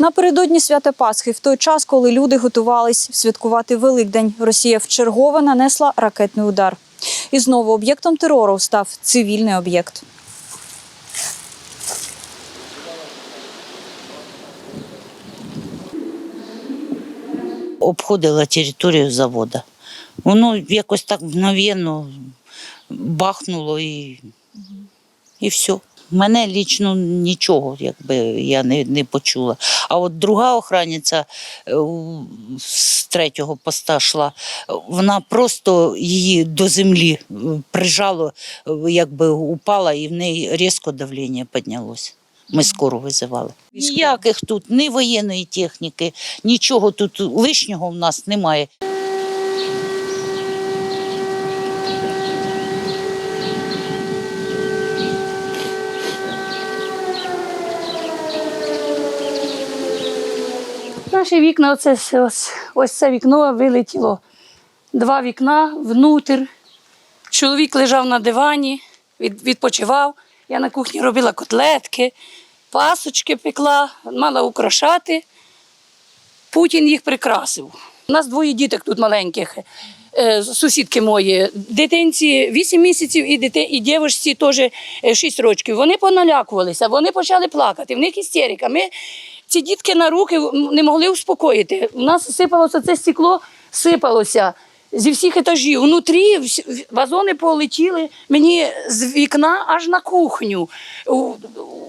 Напередодні свята Пасхи, в той час, коли люди готувались святкувати Великдень, Росія вчергове нанесла ракетний удар. І знову об'єктом терору став цивільний об'єкт. обходила територію заводу. Воно якось так мгновенно бахнуло і, і все. Мене лічно нічого, якби я не, не почула. А от друга охранниця е, з третього поста йшла, вона просто її до землі е, прижало, е, якби упала, і в неї різко давлення піднялося. Ми скоро визивали. Ніяких тут ні воєнної техніки, нічого тут лишнього в нас немає. Наші вікна, оце, ось, ось це вікно вилетіло. Два вікна внутрь. Чоловік лежав на дивані, від, відпочивав. Я на кухні робила котлетки, пасочки пекла, мала украшати. Путін їх прикрасив. У нас двоє діток тут маленьких, е, сусідки мої. Дитинці 8 місяців і дити, і дівчинці теж 6 років. Вони поналякувалися, вони почали плакати. В них істерика. Ми ці дітки на руки не могли успокоїти. У нас сипалося це стекло, сипалося. Зі всіх етажів. Внутрі вазони полетіли мені з вікна аж на кухню.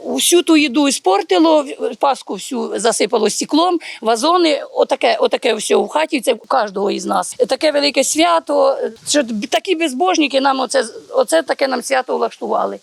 Усю ту їду іспортило, паску всю засипало стеклом, вазони, отаке, отаке все в хаті, це у кожного із нас. Таке велике свято, що такі безбожники нам оце, оце таке нам свято влаштували.